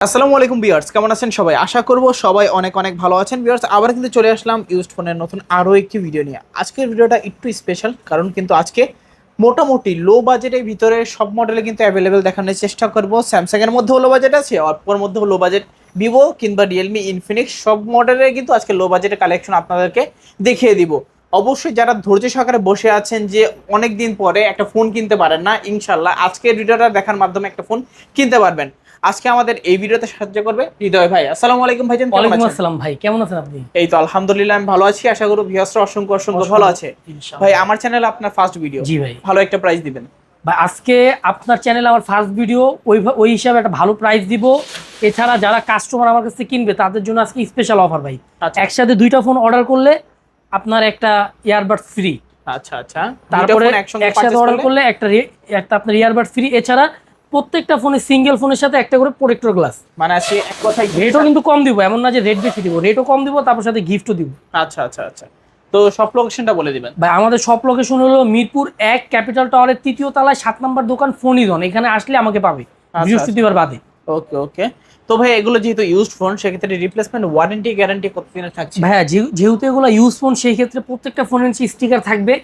আসসালামু আলাইকুম বিয়ার্স কেমন আছেন সবাই? আশা করব সবাই অনেক অনেক ভালো আছেন। বিয়ার্স আবার কিন্তু চলে আসলাম ইউজড ফোনের নতুন আরও একটি ভিডিও নিয়ে। আজকের ভিডিওটা একটু স্পেশাল কারণ কিন্তু আজকে মোটামুটি লো বাজেটের ভিতরে সব মডেলে কিন্তু অ্যাভেলেবেল দেখানোর চেষ্টা করব। স্যামসাংয়ের মধ্যেও লো বাজেট আছে অপ্পোর মধ্যেও লো বাজেট ভিভো কিংবা রিয়েলমি ইনফিনিক্স সব মডেলের কিন্তু আজকে লো বাজেটের কালেকশন আপনাদেরকে দেখিয়ে দিব। অবশ্যই যারা ধৈর্য সহকারে বসে আছেন যে অনেক দিন পরে একটা ফোন কিনতে পারেন না ইনশাল্লাহ আজকের ভিডিওটা দেখার মাধ্যমে একটা ফোন কিনতে পারবেন। আজকে আমাদের এই ভিডিওতে সাহায্য করবে হৃদয় ভাই। আসসালামু আলাইকুম ভাইজান ওয়ালাইকুম আসসালাম ভাই কেমন আছেন আপনি? এই তো আলহামদুলিল্লাহ আমি ভালো আছি। আশা করি ভিউয়ার্সরা অসংখ্য অসংখ্য ভালো আছে। ভাই আমার চ্যানেলে আপনার ফার্স্ট ভিডিও জি ভাই। ভালো একটা প্রাইস দিবেন। ভাই আজকে আপনার চ্যানেলে আমার ফার্স্ট ভিডিও ওই ওই হিসাবে একটা ভালো প্রাইস দিব। এছাড়া যারা কাস্টমার আমার কাছে কিনবে তাদের জন্য আজকে স্পেশাল অফার ভাই। আচ্ছা। একসাথে দুইটা ফোন অর্ডার করলে আপনার একটা ইয়ারবাড ফ্রি আচ্ছা আচ্ছা। তারপরে একসাথে অর্ডার? করলে? একটা একটা আপনার ইয়ারবাড ফ্রি এছাড়া প্রত্যেকটা ফোনে সিঙ্গেল ফোনের সাথে একটা করে প্রোটেক্টর গ্লাস মানে আসি এক কথায় রেটও কিন্তু কম দিব এমন না যে রেট বেশি দিব। রেটও কম দিব তারপর সাথে গিফটও দিব। আচ্ছা আচ্ছা আচ্ছা। তো সব লোকেশনটা বলে দিবেন। ভাই আমাদের সব লোকেশন হলো মিরপুর এক ক্যাপিটাল টাওয়ারের তৃতীয় তলায় সাত নম্বর দোকান ফোনিজন এখানে আসলে আমাকে পাবে আচ্ছা। বৃহস্পতিবার বাদে। ওকে ওকে তো ভাই এগুলো যেহেতু ইউজড ফোন সেক্ষেত্রে রিপ্লেসমেন্ট ওয়ারেন্টি গ্যারান্টি কতদিনের থাকছে? যেহ- যেহেতু এগুলো ইউজ ফোন সেই ক্ষেত্রে প্রত্যেকটা ফোনের স্টিকার থাকবে।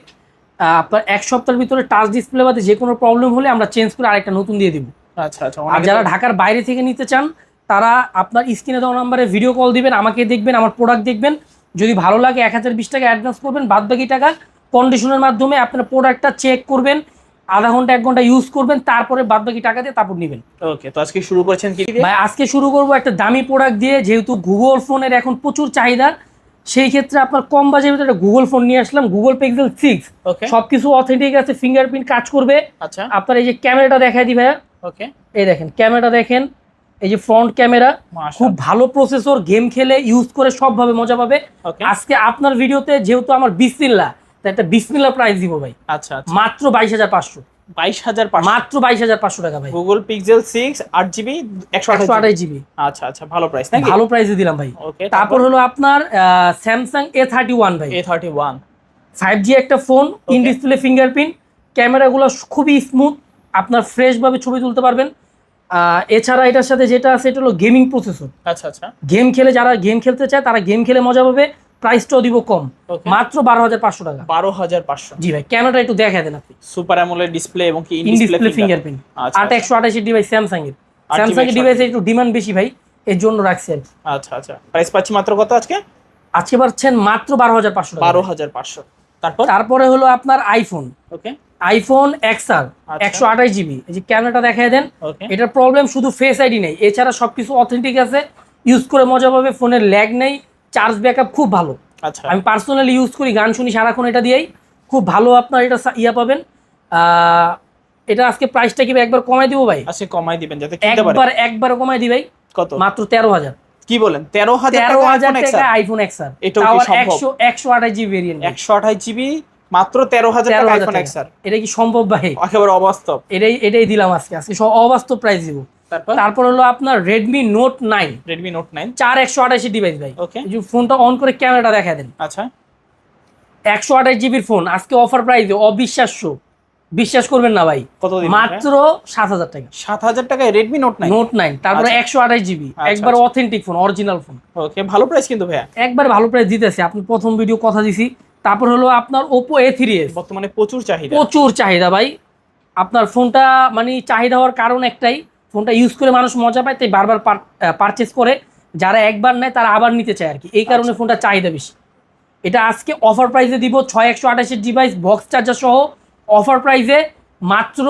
আপনার এক সপ্তাহের ভিতরে টাচ ডিসপ্লে বাদে যে কোনো প্রবলেম হলে আমরা চেঞ্জ করে আরেকটা নতুন দিয়ে দিব। আচ্ছা আচ্ছা আর যারা ঢাকার বাইরে থেকে নিতে চান তারা আপনার স্ক্রিনে দেওয়া নাম্বারে ভিডিও কল দিবেন আমাকে দেখবেন আমার প্রোডাক্ট দেখবেন। যদি ভালো লাগে এক হাজার বিশ টাকা অ্যাডভান্স করবেন বাদ বাকি টাকা কন্ডিশনের মাধ্যমে আপনার প্রোডাক্টটা চেক করবেন আধা ঘণ্টা এক ঘণ্টা ইউজ করবেন তারপরে বাদ বাকি টাকা দিয়ে তারপর নেবেন। ওকে তো আজকে শুরু করেছেন কি? ভাই আজকে শুরু করব একটা দামি প্রোডাক্ট দিয়ে যেহেতু গুগল ফোনের এখন প্রচুর চাহিদা সেই ক্ষেত্রে আপনার কম বাজেটের একটা গুগল ফোন নিয়ে আসলাম গুগল পিক্সেল সিক্স সবকিছু অথেন্টিক আছে ফিঙ্গারপ্রিন্ট কাজ করবে। আচ্ছা। আপনার এই যে ক্যামেরাটা দেখাই দি ভাইয়া। ওকে এই দেখেন ক্যামেরাটা দেখেন এই যে ফ্রন্ট ক্যামেরা খুব ভালো প্রসেসর গেম খেলে ইউজ করে সবভাবে মজা পাবে। আজকে আপনার ভিডিওতে যেহেতু আমার বিসমিল্লা তাই একটা বিসমিল্লা প্রাইস দিব ভাই। আচ্ছা আচ্ছা। মাত্র বাইশ হাজার পাঁচশো। বাইশ হাজার মাত্র বাইশ হাজার পাঁচশো টাকা ভাই। গুগল পিক্সেল সিক্স আট জিবি একশো একশো আঠাশ জিবি আচ্ছা আচ্ছা ভালো প্রাইস নাকি? ভালো প্রাইসে দিলাম ভাই। ওকে তারপর? হলো আপনার স্যামসাং এ থার্টি ওয়ান ভাই। A thirty one five G একটা ফোন ইন. ডিসপ্লে ফিঙ্গারপ্রিন্ট ক্যামেরাগুলো খুবই স্মুথ আপনার ফ্রেশভাবে ছবি তুলতে পারবেন। আহ, এছাড়া এটার সাথে যেটা আছে এটা হলো গেমিং প্রসেসর আচ্ছা আচ্ছা। গেম খেলে যারা গেম খেলতে চায় তারা গেম খেলে মজা পাবে। প্রাইসটাও দিব কম। মাত্র বারো হাজার পাঁচশো টাকা। বারো হাজার পাঁচশো। জি ভাই ক্যামেরাটা একটু দেখা দেন আপনি। সুপার অ্যামোলেড ডিসপ্লে এবং কি ইন ডিসপ্লে ফিঙ্গারপ্রিন্ট আট একশো আঠাশি ডিভাইস স্যামসাং এর স্যামসাং এর ডিভাইসে একটু ডিমান্ড বেশি ভাই এর জন্য রাখছি আর আচ্ছা আচ্ছা। প্রাইস পাচ্ছি মাত্র কত আজকে? আজকে পাচ্ছেন মাত্র বারো হাজার পাঁচশো বারো হাজার পাঁচশো। তারপর? তারপরে হলো আপনার আইফোন ওকে আইফোন এক্সআর। একশো আঠাশ জিবি। এই যে ক্যামেরাটা দেখাই দেন। ওকে এটার প্রবলেম শুধু ফেস আইডি নেই। এছাড়া সবকিছু অথেন্টিক আছে। ইউজ করে মজা পাবে ফোনের ল্যাগ নেই। চার্জ ব্যাকআপ খুব ভালো। আচ্ছা। আমি পার্সোনালি ইউজ করি গান শুনি সারাক্ষণ এটা দিয়েই। খুব ভালো আপনার এটা ইয়া পাবেন। এটা আজকে প্রাইসটা কি একবার কমাই দিব ভাই? আজকে কমাই দিবেন যাতে কিনতে পারে। একবার একবার কমাই দি ভাই। কত? মাত্র তেরো হাজার। কি বলেন? তেরো হাজার তেরো হাজার টাকা আইফোন এক্সআর এটাও কি সম্ভব? একশো একশো আঠাশ জিবি ভেরিয়েন্ট একশো আঠাশ জিবি মাত্র তেরো হাজার তেরো টাকা হাজার আইফোন টাকা। এক্সার এটা কি সম্ভব ভাই? একেবারে অবাস্তব। এটাই এটাই দিলাম আজকে। আজকে সব অবাস্তব প্রাইস দিব। তারপর? হলো আপনার Redmi Note nine Redmi Note nine চার একশো আঠাশি ডিভাইস ভাই। ওকে ফোনটা অন করে ক্যামেরাটা দেখা দেন। আচ্ছা। একশো আঠাশ জিবির ফোন আজকে অফার প্রাইসে অবিশ্বাস্য। বিশ্বাস করবেন না ভাই। কত মাত্র সাত হাজার টাকা। সাত হাজার টাকায় Redmi Note nine Note nine তারপরে আচ্ছা। একশো আঠাশ জিবি আচ্ছা, একবার। Authentic phone original phone okay ভালো প্রাইস কিন্তু ভাইয়া। একবার ভালো প্রাইস দিতেছে। আপনি প্রথম ভিডিও কথা দিছি। তারপর হলো আপনার ওপো এ থ্রি এস বর্তমানে প্রচুর চাহিদা। প্রচুর চাহিদা ভাই। আপনার ফোনটা মানে চাহিদা হওয়ার কারণ একটাই। ফোনটা ইউজ করে মানুষ মজা পায় তাই বারবার পারচেস করে। যারা একবার নেয় তারা আবার নিতে চায় আর কি। এই কারণে আচ্ছা। ফোনটা চাহিদা বেশি। এটা আজকে অফার প্রাইসে দিব ছয় একশো আঠাশের ডিভাইস বক্স চার্জার সহ। অফার প্রাইসে মাত্র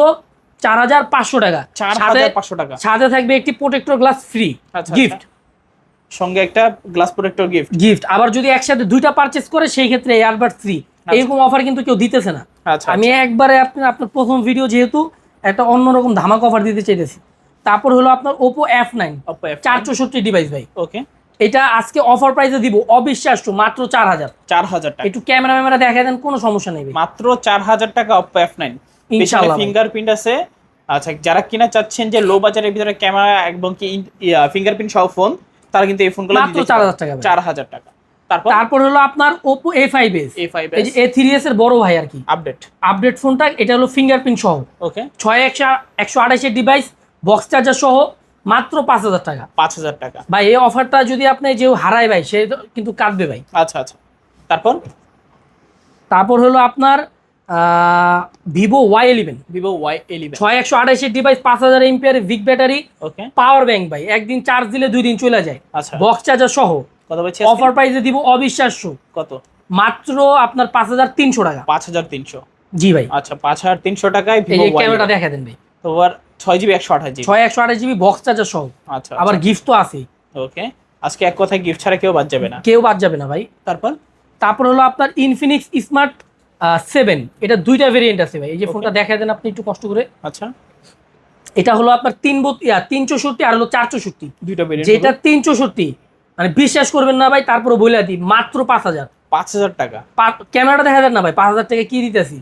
চার হাজার পাঁচশো টাকা। চার হাজার পাঁচশো টাকা। সাথে থাকবে একটি প্রোটেক্টর গ্লাস ফ্রি আচ্ছা, গিফট সঙ্গে একটা গ্লাস প্রোটেক্টর গিফট গিফট আবার যদি একসাথে দুইটা পারচেস করে সেই ক্ষেত্রে এয়ারবাড ফ্রি এরকম অফার কিন্তু কেউ দিতেছে না। আচ্ছা আমি একবারে আপনি আপনার প্রথম ভিডিও যেহেতু একটা অন্যরকম ধামাক অফার দিতে চাইতেছি। তারপর হলো আপনার ওপো এফ নাইন চার চৌষট্টি ডিভাইস ভাই। ওকে এটা আজকে অফার প্রাইসে দিব অবিশ্বাস্য মাত্র চার হাজার চার হাজার টাকা। একটু ক্যামেরা ম্যামেরা দেখা দেন কোনো সমস্যা নেই মাত্র চার হাজার টাকা অপো এফ নাইন ইনশাআল্লাহ ভাই। ফিঙ্গারপ্রিন্ট আছে। আচ্ছা যারা কিনা চাচ্ছেন যে লো বাজারের ভিতরে ক্যামেরা এবং কি ফিঙ্গারপ্রিন্ট সহ ফোন তারা কিন্তু এই ফোনগুলো মাত্র 4,000 টাকা চার হাজার টাকা। তারপর? তারপর হলো আপনার Oppo A five S A five A three S এর বড় ভাই আর কি। আপডেট আপডেট ফোনটা এটা হলো ফিঙ্গারপ্রিন্ট সহ। ওকে ছয় একশো একশো আঠাশের ডিভাইস বক্স চার্জার সহ মাত্র পাঁচ হাজার টাকা। পাঁচ হাজার টাকা। ভাই এই অফারটা যদি আপনি যেও হারায় ভাই সে কিন্তু কাটবে ভাই। আচ্ছা আচ্ছা। তারপর? তারপর হলো আপনার Vivo Y eleven Vivo Y eleven ছয় একশো আঠাশের ডিভাইস পাঁচ হাজার MPR big battery okay power bank ভাই। একদিন চার্জ দিলে দুই দিন চলে যায়। আচ্ছা। বক্স চার্জার সহ। কত বলছি অফার প্রাইসে দিব অবিশ্বাস্য। কত? মাত্র আপনার পাঁচ হাজার তিনশো টাকা। পাঁচ হাজার তিনশো। জি ভাই। আচ্ছা পাঁচ হাজার তিনশো টাকায় যে ক্যামেরাটা দেখা দেন ভাই। তো আর ছয় জিবি একশো আঠাশ জিবি। ছয় একশো আঠাশ জিবি বক্স চার্জার সহ। আচ্ছা আবার গিফট তো আছেই ওকে। আজকে এক কথায় গিফট ছাড়া কেউ বাদ যাবে না। কেউ বাদ যাবে না ভাই। তারপর? তারপর হলো আপনার ইনফিনিক্স স্মার্ট সেভেন এটা দুইটা ভেরিয়েন্ট আছে ভাই। এই যে ফোনটা দেখা দেন আপনি একটু কষ্ট করে। আচ্ছা। এটা হলো আপনার তিন ইয়া তিন চৌষট্টি আর হলো চার চৌষট্টি। দুইটা বেরিয়ে যেটা তিন চৌষট্টি। মানে বিশ্বাস করবেন না ভাই তারপরে বলে দিই মাত্র পাঁচ হাজার। পাঁচ হাজার টাকা। ক্যামেরাটা দেখা যান না ভাই পাঁচ হাজার টাকা কি দিতেছি?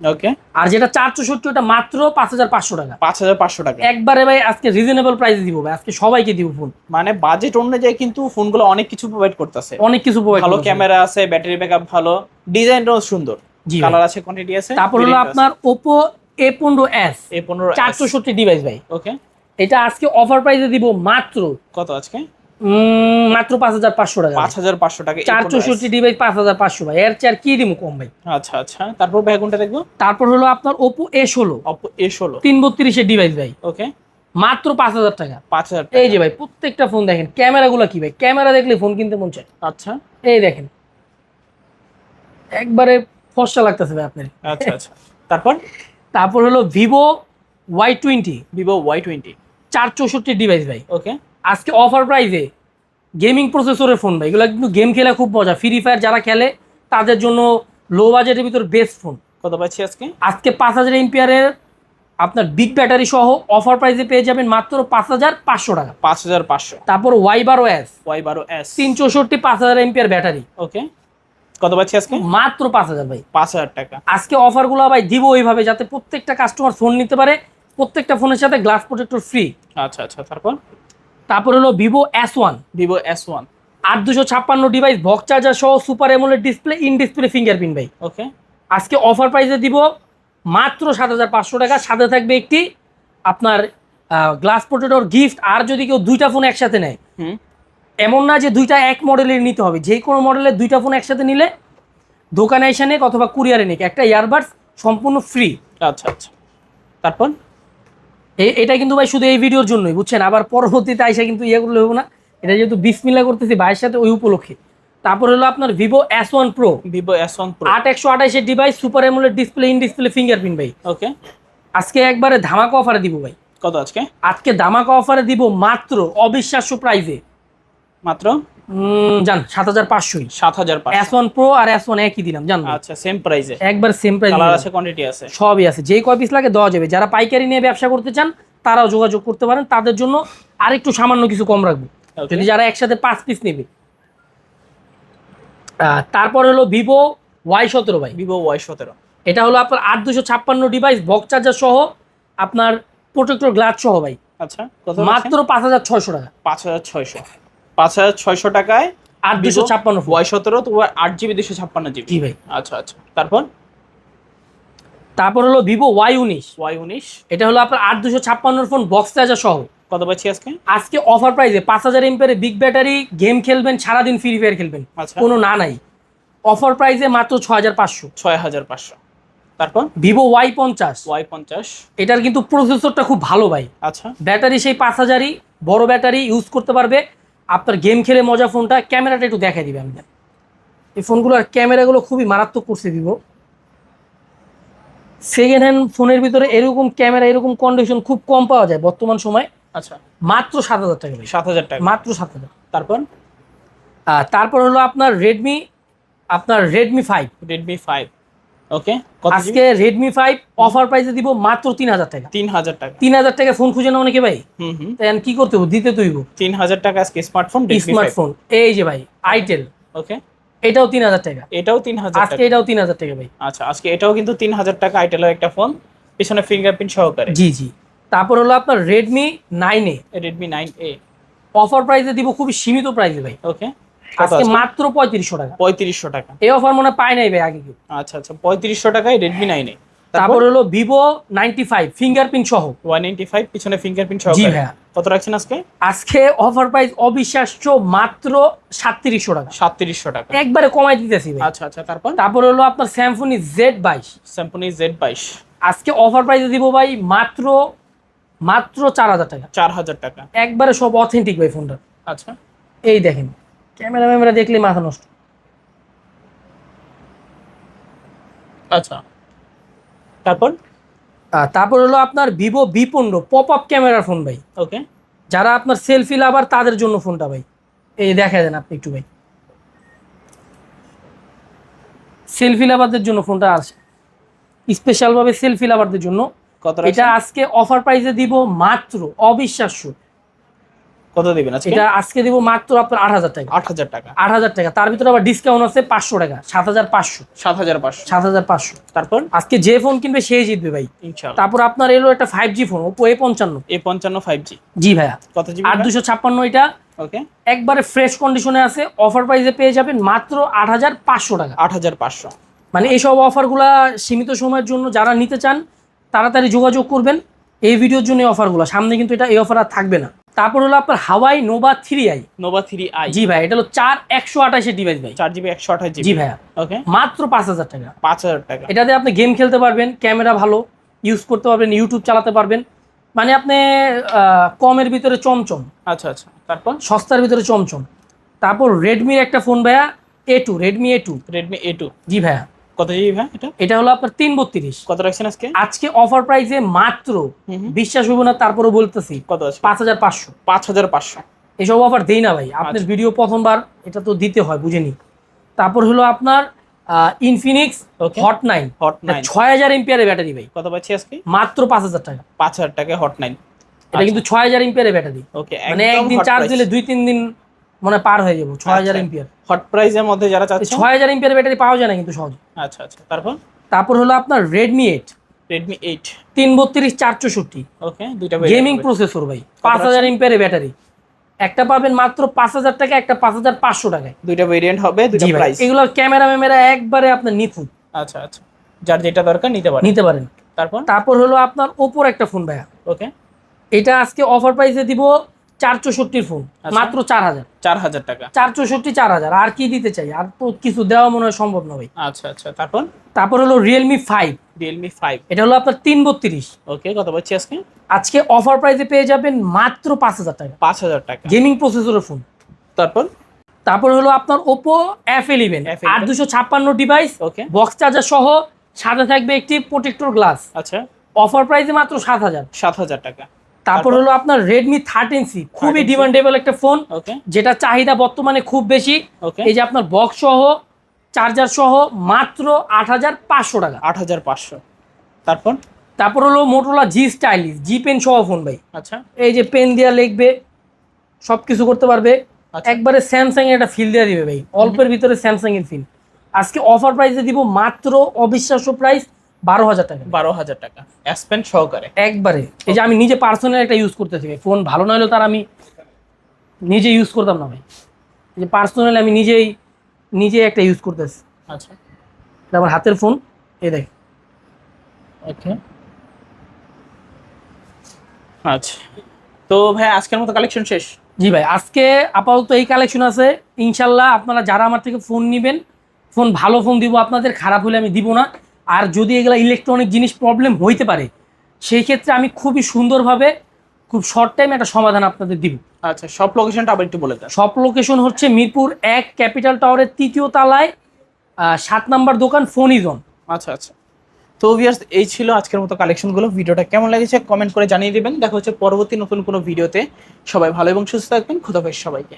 ওকে আর যেটা চার চৌষট্টি ওটা মাত্র পাঁচ হাজার পাঁচশো টাকা। পাঁচ হাজার পাঁচশো টাকা। একবারে ভাই আজকে রিজনেবল প্রাইসে দিব ভাই আজকে সবাইকে দিব ফোন মানে বাজেট অনুযায়ী কিন্তু ফোনগুলো অনেক কিছু প্রোভাইড করতেছে। অনেক কিছু provide ভালো ক্যামেরা আছে ব্যাটারি ব্যাকআপ ভালো ডিজাইনটাও সুন্দর। জি কালার আছে কোয়ান্টিটি আছে তারপর হলো আপনার ওপো এ পনেরো এস এ পনেরো চার চৌষট্টি ডিভাইস ভাই। ওকে এটা আজকে অফার প্রাইসে দিব মাত্র কত আজকে? মাত্র পাঁচ হাজার পাঁচশো টাকা পাঁচ হাজার পাঁচশো টাকা চার চৌষট্টি ডিভাইস পাঁচ হাজার পাঁচশো ভাই। এর চেয়ে আর কি দিব কম ভাই? আচ্ছা আচ্ছা। তারপর ভাই কোনটা দেখব? তারপর হলো আপনার ওপো এ ষোলো। অপো এ ষোলো। তিন বত্রিশের ডিভাইস ভাই। ওকে মাত্র পাঁচ হাজার টাকা। পাঁচ হাজার এই যে ভাই প্রত্যেকটা ফোন দেখেন ক্যামেরাগুলো কি ভাই? ক্যামেরা দেখলে ফোন কিনতে মন চায়। আচ্ছা। এই দেখেন। একবারে ফসা লাগতেছে ভাই আপনার। আচ্ছা আচ্ছা। তারপর? তারপর হলো Vivo Y twenty Vivo Y twenty চার চৌষট্টি ডিভাইস ভাই। ওকে আজকে অফার প্রাইসে গেমিং প্রসেসরের ফোন ভাই। এগুলো কিন্তু গেম খেলা খুব মজা। ফ্রি ফায়ার যারা খেলে তাদের জন্য লো বাজেটের ভিতর বেস্ট ফোন কত পাচ্ছি আজকে? আজকে পাঁচ হাজার এমপিয়ারের আপনার বিগ ব্যাটারি সহ অফার প্রাইসে পেয়ে যাবেন মাত্র পাঁচ হাজার পাঁচশো টাকা। পাঁচ হাজার পাঁচশো। তারপর ওয়াই বারো এস ওয়াই বারো এস তিন চৌষট্টি পাঁচ হাজার এমপিয়ার ব্যাটারি ওকে কত পাচ্ছি আজকে? মাত্র পাঁচ হাজার ভাই। পাঁচ হাজার টাকা। আজকে অফারগুলো ভাই দিব ওইভাবে যাতে প্রত্যেকটা কাস্টমার ফোন নিতে পারে। প্রত্যেকটা ফোনের সাথে গ্লাস প্রোটেক্টর ফ্রি আচ্ছা আচ্ছা তারপর? তারপর হলো Vivo S one Vivo S one আট দুশো ছাপ্পান্ন ডিভাইস ভক চার্জার সহ super AMOLED display in display fingerprint ভাই। ওকে আজকে অফার প্রাইসে দিব মাত্র সাত হাজার পাঁচশো টাকা। সাথে থাকবে একটি আপনার গ্লাস প্রোটেক্টর গিফট আর যদি কেউ দুইটা ফোন একসাথে নেয়। হুম। এমন না যে দুইটা এক মডেলের নিতে হবে। যে কোনো মডেলের দুইটা ফোন একসাথে নিলে দোকানে এসে নেক অথবা কুরিয়ারে নিক। একটা ইয়ারবাডস সম্পূর্ণ ফ্রি আচ্ছা আচ্ছা। তারপর? এটা কিন্তু ভাই শুধু এই ভিডিওর জন্যই বুঝছেন? আবার পরবর্তীতে আইসা কিন্তু ইয়ে করলে হবে না। এটা যেহেতু বিসমিল্লা করতেছি ভাইয়ের সাথে ওই উপলক্ষে। তারপর হলো আপনার Vivo S one pro Vivo S one pro আট একশো আঠাশের device super AMOLED display in display fingerprint ভাই। ওকে আজকে একবারে ধামাকা অফারে দিব ভাই। কত আজকে? আজকে ধামাকা অফারে দিব মাত্র অবিশ্বাস্য প্রাইজে মাত্র? জান সাত হাজার পাঁচশোই সাত হাজার পাঁচশো। এস ওয়ান প্রো আর এস ওয়ান একই দিলাম জান আচ্ছা সেম প্রাইসে একবার সেম প্রাইস আছে কোয়ান্টিটি আছে। সবই আছে। যেই কয় পিস লাগে দেওয়া যাবে। যারা পাইকারি নিয়ে ব্যবসা করতে চান তারাও যোগাযোগ করতে পারেন। তাদের জন্য আরেকটু সামান্য কিছু কম রাখব। যদি যারা একসাথে পাঁচ পিস নেবে। তারপর হলো ভিভো ওয়াই সতেরো ভাই। ভিভো ওয়াই সতেরো। এটা হলো আপনার আট দুশো ছাপ্পান্ন ডিভাইস বক্স চার্জার সহ আপনার প্রোটেক্টর গ্লাস সহ ভাই। আচ্ছা মাত্র পাঁচ হাজার ছয়শো টাকা। পাঁচ হাজার ছয়শো। পাঁচ হাজার ছয়শো টাকায় আট দুশো ছাপ্পান্ন ওয়াই সতেরো তো আট জিবি দুশো ছাপ্পান্ন জিবি। জি ভাই। আচ্ছা আচ্ছা। তারপর? তারপর হলো ভিভো ওয়াই উনিশ। ওয়াই উনিশ। এটা হলো আপনার আট দুশো ছাপ্পান্নর ফোন বক্স চার্জার সহ। কত পাচ্ছি আজকে? আজকে অফার প্রাইসে পাঁচ হাজার এমপের বিগ ব্যাটারি গেম খেলবেন সারাদিন ফ্রি ফায়ার খেলবেন। আচ্ছা। কোনো না নাই। অফার প্রাইসে মাত্র ছ হাজার পাঁচশো। ছয় হাজার পাঁচশো। তারপর? ভিভো ওয়াই পঞ্চাশ। ওয়াই পঞ্চাশ। এটার কিন্তু প্রসেসরটা খুব ভালো ভাই। আচ্ছা। ব্যাটারি সেই পাঁচ হাজারই বড় ব্যাটারি ইউজ করতে পারবে। আপনার গেম খেলে মজা ফোনটা ক্যামেরাটা একটু দেখাই দিবে আমি এই ফোনগুলোর ক্যামেরাগুলো খুবই মারাত্মক করছে ভিভো সেকেন্ড হ্যান্ড ফোনের ভিতরে এরকম ক্যামেরা এরকম কন্ডিশন খুব কম পাওয়া যায় বর্তমান সময়। আচ্ছা। মাত্র সাত হাজার টাকা সাত হাজার টাকা। মাত্র সাত হাজার। তারপর? তারপর হলো আপনার রেডমি আপনার Redmi five Redmi five okay আজকে রেডমি ফাইভ অফার প্রাইসে দিব মাত্র তিন হাজার টাকা। তিন হাজার টাকা। তিন হাজার টাকা ফোন খুঁজে না অনেকে ভাই? হুম তাই কি করতে হবে দিতে তুইব তিন হাজার টাকা আজকে স্মার্টফোন স্মার্টফোন এই যে ভাই আইটেল ওকে। এটাও তিন হাজার টাকা। এটাও তিন হাজার আজকে এটাও তিন হাজার টাকা ভাই। আচ্ছা আজকে এটাও কিন্তু তিন হাজার টাকা আইটেলের একটা ফোন পিছনে ফিঙ্গারপ্রিন্ট সহকারে। জি জি। তারপর হলো আপনার Redmi nine A Redmi nine A offer প্রাইসে দিব খুবই সীমিত প্রাইসে ভাই। ওকে। আজকে মাত্র পঁয়ত্রিশশো টাকা। পঁয়ত্রিশশো টাকা। এই অফার মনে পায় নাই ভাই আগে কেউ। আচ্ছা আচ্ছা পঁয়ত্রিশশো টাকায় রেডমি নাইন তারপর? হলো ভিভো নাইনটি ফাইভ ফিঙ্গারপ্রিন্ট সহ। ওয়ান নাইনটি ফাইভ পিছনে ফিঙ্গারপ্রিন্ট জি ভাইয়া। কত রাখছেন আজকে? আজকে অফার প্রাইস অবিশ্বাস্য মাত্র সাতত্রিশশো টাকা। সাতত্রিশশো টাকা। একবারে কমাই দিতেছি আচ্ছা আচ্ছা তারপর? তারপর হলো আপনার স্যামসুনি জেড বাইশ। স্যাম্পনি জেড বাইশ। আজকে অফার প্রাইসে দিব ভাই মাত্র মাত্র চার হাজার টাকা। চার হাজার টাকা। একবারে সব অথেন্টিক ভাই ফোনটা আচ্ছা। এই দেখেন। ক্যামেরা ম্যামেরা দেখলে মাথা নষ্ট। আচ্ছা। তারপর? তারপর হলো আপনার ভিভো বি পনেরো পপ আপ ক্যামেরার ফোন ভাই। ওকে। যারা আপনার সেলফি লাভার তাদের জন্য ফোনটা ভাই। এই দেখা দেন আপনি একটু ভাই। সেলফি লাভারদের জন্য ফোনটা আছে। স্পেশালভাবে সেলফি লাভারদের জন্য। কত এটা আজকে অফার প্রাইসে দিব মাত্র অবিশ্বাস্য কত দিবেন আজকে? এটা আজকে দিব মাত্র আপনার আট হাজার টাকা। আট হাজার টাকা। আট হাজার টাকা। তার ভিতরে আবার ডিসকাউন্ট আছে পাঁচশো টাকা সাত হাজার পাঁচশো। সাত হাজার পাঁচশো। সাত হাজার পাঁচশো। তারপর? আজকে যে ফোন কিনবে সেই জিতবে ভাই। ইনশাল্লাহ তারপর আপনার এলো একটা five G phone Oppo A পঞ্চান্ন। এ পঞ্চান্ন ফাইভ জি জি ভাইয়া। কত জিবি আট দুশো ছাপ্পান্ন এটা। ওকে। একবারে ফ্রেশ কন্ডিশনে আছে। অফার প্রাইসে পেয়ে যাবেন মাত্র আট হাজার পাঁচশো টাকা। আট হাজার পাঁচশো। মানে এইসব অফারগুলা সীমিত সময়ের জন্য যারা নিতে চান তাড়াতাড়ি যোগাযোগ করবেন। এই ভিডিওর জন্য অফারগুলো সামনে কিন্তু এটা এই অফার আর থাকবে না। তারপর হলো আপনার Huawei Nova three i. Nova three i. জি ভাই এটা হলো চার একশো আঠাশের ডিভাইস ভাই। চার জিবি একশো আঠাশ জি ভাইয়া। ওকে মাত্র পাঁচ হাজার টাকা। পাঁচ হাজার টাকা। এটাতে আপনি গেম খেলতে পারবেন ক্যামেরা ভালো ইউজ করতে পারবেন ইউটিউব চালাতে পারবেন। মানে আপনি কমের ভিতরে চমচম। আচ্ছা আচ্ছা। তারপর? সস্তার ভিতরে চমচম। তারপর রেডমির একটা ফোন ভাইয়া A two Redmi A two Redmi A two জি ভাইয়া। কত জিবি ভাই এটা? এটা হলো আপনার তিন বত্রিশ। কত রাখছেন আজকে? আজকে অফার প্রাইসে মাত্র। বিশ্বাস হইব না তারপরও বলতেছি কত আছে? পাঁচ হাজার পাঁচশো। পাঁচ হাজার পাঁচশো। এসব অফার দেই না ভাই। আপনার আচ্ছা। ভিডিও প্রথমবার এটা তো দিতে হয় বুঝেনি তারপর হলো আপনার Infinix Hot nine Hot nine ছয় হাজার এমপিয়ারের ব্যাটারি ভাই। কত পাচ্ছি আজকে? মাত্র পাঁচ হাজার টাকা। পাঁচ হাজার টাকা হট নাইন এটা কিন্তু ছয় হাজার এমপিয়ারের ব্যাটারি ওকে মানে একদিন চার্জ দিলে দুই তিন দিন মানে পার হয়ে যাব ছয় হাজার আচ্ছা। এমপিয়ার হট প্রাইসের মধ্যে যারা চাচ্ছে? ছয় হাজার এমপিয়ার ব্যাটারি পাওয়া যায় না কিন্তু সহজে। আচ্ছা আচ্ছা। তারপর? তারপর হলো আপনার রেডমি এইট রেডমি এইট তিন বত্রিশ চার চৌষট্টি। ওকে দুইটা গেমিং প্রসেসর ভাই। পাঁচ হাজার এমপিয়ারের ব্যাটারি একটা পাবেন মাত্র পাঁচ হাজার টাকা একটা পাঁচ হাজার পাঁচশো টাকায়। দুইটা ভেরিয়েন্ট হবে দুইটা প্রাইস এগুলো ক্যামেরা ম্যামেরা একবারে আপনার নিখুঁত। আচ্ছা আচ্ছা। যার যেটা দরকার নিতে পারে নিতে পারেন। তারপর? তারপর হলো আপনার ওপোর একটা ফোন ভাইয়া। ওকে এটা আজকে অফার প্রাইসে দিব চার চৌষট্টির ফোন আচ্ছা। মাত্র চার হাজার চার হাজার টাকা। চার চৌষট্টি চার হাজার আর কি দিতে চাই? আর তো কিছু দেওয়া মনে হয় সম্ভব না ভাই। আচ্ছা আচ্ছা তারপর? তারপর হলো রিয়েলমি ফাইভ রিয়েলমি ফাইভ এটা হলো আপনার তিন বত্রিশ। ওকে কত পাচ্ছি আজকে? আজকে অফার প্রাইসে পেয়ে যাবেন মাত্র পাঁচ হাজার টাকা। পাঁচ হাজার টাকা। গেমিং প্রসেসরের ফোন তারপর? তারপর হলো আপনার ওপো এফ ইলেভেন F11 আট দুশো ছাপ্পান্ন ডিভাইস ওকে। বক্স চার্জার সহ সাথে থাকবে একটি প্রোটেক্টর গ্লাস আচ্ছা। অফার প্রাইসে মাত্র সাত হাজার সাত হাজার টাকা। তারপর হলো আপনার রেডমি থার্টিন সি খুবই 13C ডিমান্ডেবল একটা ফোন যেটা চাহিদা বর্তমানে খুব বেশি। এই যে আপনার বক্স সহ চার্জার সহ মাত্র আট হাজার পাঁচশো টাকা। আট হাজার পাঁচশো। তারপর? তারপর হলো Motorola G stylish G pen সহ ফোন ভাই। আচ্ছা। এই যে পেন দেওয়া লিখবে সব কিছু করতে পারবে। আচ্ছা। একবারে স্যামসাং এর একটা ফিল দেওয়া দিবে ভাই। অল্পের ভিতরে স্যামসাং এর ফিল আজকে অফার প্রাইসে দিব মাত্র অবিশ্বাস্য প্রাইস বারো হাজার টাকা। বারো হাজার টাকা। অ্যাসপেন সহকারে। একবারে। এই যে আমি নিজে পার্সোনাল একটা ইউজ করতেছি ভাই। ফোন ভালো না হলেও তার আমি নিজে ইউজ করতাম না ভাই। এই যে পার্সোনালি আমি নিজেই নিজে একটা ইউজ করতেছি। আচ্ছা। এটা আমার হাতের ফোন এই দেখ। ওকে। আচ্ছা। তো ভাই আজকের মতো কালেকশন শেষ? জি ভাই আজকে আপাতত এই কালেকশন আছে। ইনশাল্লাহ আপনারা যারা আমার থেকে ফোন নেবেন ফোন ভালো ফোন দিব আপনাদের খারাপ হলে আমি দিব না। আর যদি এগুলা ইলেকট্রনিক জিনিস প্রবলেম হইতে পারে সেই ক্ষেত্রে আমি খুবই সুন্দরভাবে খুব শর্ট টাইমে একটা সমাধান আপনাদের দিব। আচ্ছা সব লোকেশনটা আবার একটু বলে দেন। সব লোকেশন হচ্ছে মিরপুর এক ক্যাপিটাল টাওয়ারের তৃতীয় তলায় সাত নাম্বার দোকান ফোনিজন আচ্ছা আচ্ছা। তো ভিয়ার্স এই ছিল আজকের মতো কালেকশনগুলো ভিডিওটা কেমন লেগেছে কমেন্ট করে জানিয়ে দেবেন। দেখা হচ্ছে পরবর্তী নতুন কোনো ভিডিওতে সবাই ভালো এবং সুস্থ থাকবেন। খুদাফেজ সবাইকে।